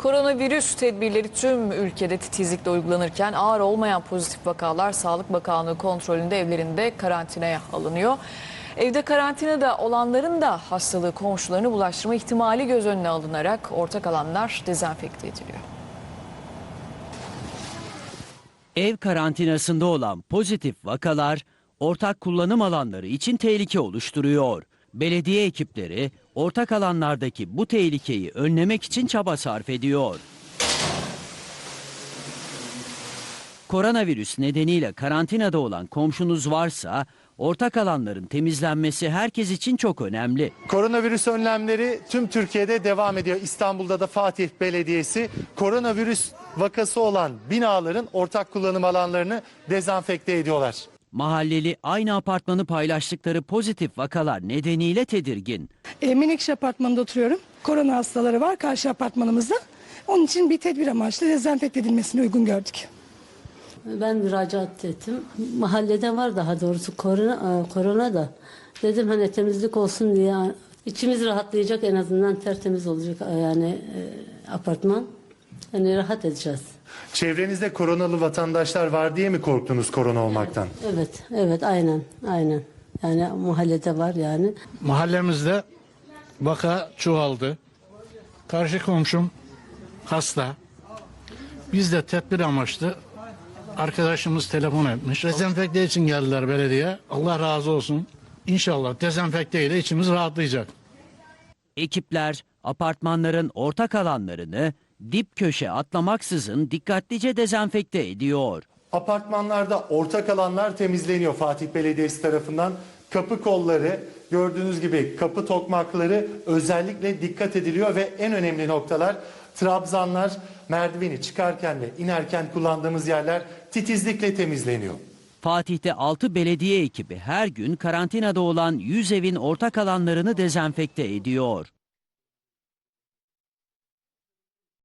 Koronavirüs tedbirleri tüm ülkede titizlikle uygulanırken ağır olmayan pozitif vakalar Sağlık Bakanlığı kontrolünde evlerinde karantinaya alınıyor. Evde karantinada olanların da hastalığı komşularını bulaştırma ihtimali göz önüne alınarak ortak alanlar dezenfekte ediliyor. Ev karantinasında olan pozitif vakalar ortak kullanım alanları için tehlike oluşturuyor. Belediye ekipleri ortak alanlardaki bu tehlikeyi önlemek için çaba sarf ediyor. Koronavirüs nedeniyle karantinada olan komşunuz varsa ortak alanların temizlenmesi herkes için çok önemli. Koronavirüs önlemleri tüm Türkiye'de devam ediyor. İstanbul'da da Fatih Belediyesi koronavirüs vakası olan binaların ortak kullanım alanlarını dezenfekte ediyorlar. Mahalleli aynı apartmanı paylaştıkları pozitif vakalar nedeniyle tedirgin. E, Menekşe apartmanında oturuyorum. Korona hastaları var karşı apartmanımızda. Onun için bir tedbir amaçlı dezenfekte edilmesini uygun gördük. Ben müracaat ettim. Mahallede var daha doğrusu korona, e, korona da. Dedim hani temizlik olsun diye içimiz rahatlayacak en azından tertemiz olacak e, yani e, apartman. Hani rahat edeceğiz. Çevrenizde koronalı vatandaşlar var diye mi korktunuz korona olmaktan? Evet, evet aynen, aynen. Yani mahallede var yani. Mahallemizde vaka çoğaldı. Karşı komşum hasta. Biz de tedbir amaçlı arkadaşımız telefon etmiş. Dezenfekte için geldiler belediye. Allah razı olsun. İnşallah dezenfekte ile içimiz rahatlayacak. Ekipler apartmanların ortak alanlarını dip köşe atlamaksızın dikkatlice dezenfekte ediyor. Apartmanlarda ortak alanlar temizleniyor Fatih Belediyesi tarafından. Kapı kolları, gördüğünüz gibi kapı tokmakları özellikle dikkat ediliyor ve en önemli noktalar trabzanlar, merdiveni çıkarken ve inerken kullandığımız yerler titizlikle temizleniyor. Fatih'te 6 belediye ekibi her gün karantinada olan 100 evin ortak alanlarını dezenfekte ediyor.